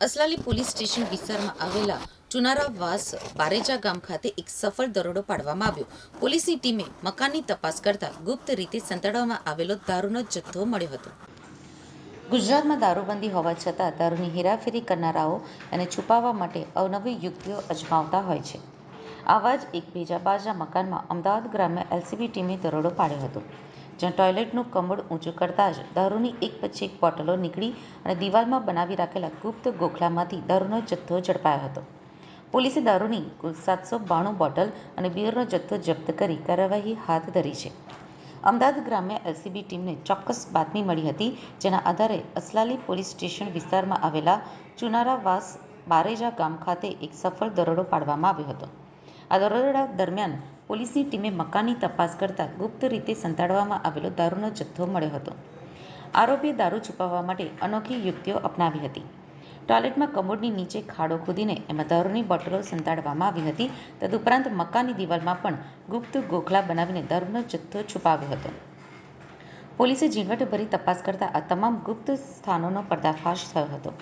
Aslali police station વિસ્તારમાં આવેલા ચુનારા વાસ બારેજા ગામ ખાતે એક સફળ દરોડો પાડવામાં આવ્યો. પોલીસની ટીમે મકાનની તપાસ કરતા ગુપ્ત રીતે સંતાડવામાં આવેલો દારૂનો જથ્થો મળ્યો હતો. ગુજરાતમાં દારૂબંધી હોવા છતાં દારૂની હેરાફેરી કરનારાઓ એને છુપાવવા માટે અવનવી યુક્તિઓ અજમાવતા હોય છે. આવા જ એક ભેજાબાજના મકાનમાં અમદાવાદ ગ્રામ્ય એલસીબી ટીમે દરોડો પાડ્યો હતો. જ્યાં ટોયલેટનું કમોડ ઊંચું કરતાં જ દારૂની એક પછી એક બોટલો નીકળી અને દિવાલમાં બનાવી રાખેલા ગુપ્ત ગોખલામાંથી દારૂનો જથ્થો ઝડપાયો હતો. પોલીસે દારૂની કુલ સાતસો બાણું બોટલ અને બિયરનો જથ્થો જપ્ત કરી કાર્યવાહી હાથ ધરી છે. અમદાવાદ ગ્રામ્ય એલસીબી ટીમને ચોક્કસ બાતમી મળી હતી, જેના આધારે અસલાલી પોલીસ સ્ટેશન વિસ્તારમાં આવેલા ચુનારાવાસ બારેજા ગામ ખાતે એક સફળ દરોડો પાડવામાં આવ્યો હતો. આ દરોડા દરમિયાન પોલીસની ટીમે મકાનની તપાસ કરતા ગુપ્ત રીતે સંતાડવામાં આવેલો દારૂનો જથ્થો મળ્યો હતો. આરોપીએ દારૂ છુપાવવા માટે અનોખી યુક્તિઓ અપનાવી હતી. ટોયલેટમાં કમોડની નીચે ખાડો ખોદીને એમાં દારૂની બોટલો સંતાડવામાં આવી હતી. તદુપરાંત મકાનની દિવાલમાં પણ ગુપ્ત ગોખલા બનાવીને દારૂનો જથ્થો છુપાવ્યો હતો. પોલીસે ઝીણવટભરી તપાસ કરતા આ તમામ ગુપ્ત સ્થાનોનો પર્દાફાશ થયો હતો.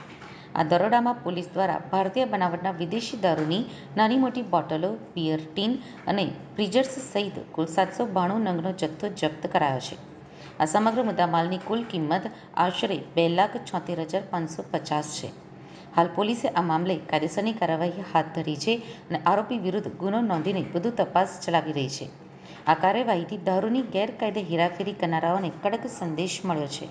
આ દરોડામાં પોલીસ દ્વારા ભારતીય બનાવટના વિદેશી દારૂની નાની મોટી બોટલો બિયર ટીન અને ફ્રીઝર્સ સહિત કુલ સાતસો બાણું નંગનો જથ્થો જપ્ત કરાયો છે. આ સમગ્ર મુદ્દામાલની કુલ કિંમત આશરે બે લાખ છોતેર હજાર પાંચસો પચાસ છે. હાલ પોલીસે આ મામલે કાયદેસરની કાર્યવાહી હાથ ધરી છે અને આરોપી વિરુદ્ધ ગુનો નોંધીને વધુ તપાસ ચલાવી રહી છે. આ કાર્યવાહીથી દારૂની ગેરકાયદે હેરાફેરી કરનારાઓને કડક સંદેશ મળ્યો છે.